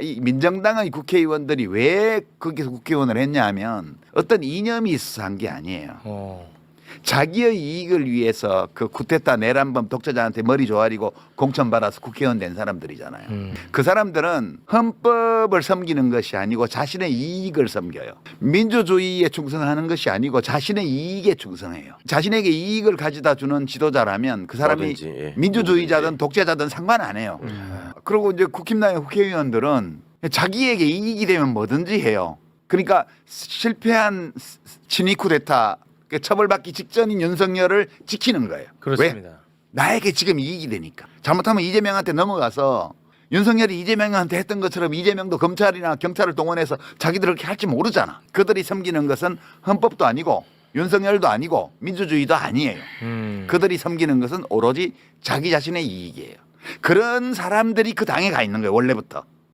이 민정당의 국회의원들이 왜 거기서 국회의원을 했냐 하면 어떤 이념이 있어서 한 게 아니에요. 어. 자기의 이익을 위해서 그 쿠데타 내란범 독재자한테 머리 조아리고 공천 받아서 국회의원 된 사람들이잖아요. 음. 그 사람들은 헌법을 섬기는 것이 아니고 자신의 이익을 섬겨요. 민주주의에 충성하는 것이 아니고 자신의 이익에 충성해요. 자신에게 이익을 가져다 주는 지도자라면 그 사람이 뭐든지, 예. 민주주의자든 독재자든 상관 안 해요. 그리고 이제 국힘당의 국회의원들은 자기에게 이익이 되면 뭐든지 해요. 그러니까 실패한 친위 쿠데타 그 처벌받기 직전인 윤석열을 지키는 거예요. 왜? 그렇습니다. 나에게 지금 이익이 되니까. 잘못하면 이재명한테 넘어가서 윤석열이 이재명한테 했던 것처럼 이재명도 검찰이나 경찰을 동원해서 자기들 그렇게 할지 모르잖아. 그들이 섬기는 것은 헌법도 아니고 윤석열도 아니고 민주주의도 아니에요. 음. 그들이 섬기는 것은 오로지 자기 자신의 이익이에요. 그런 사람들이 그 당에 가 있는 거예요. 원래부터.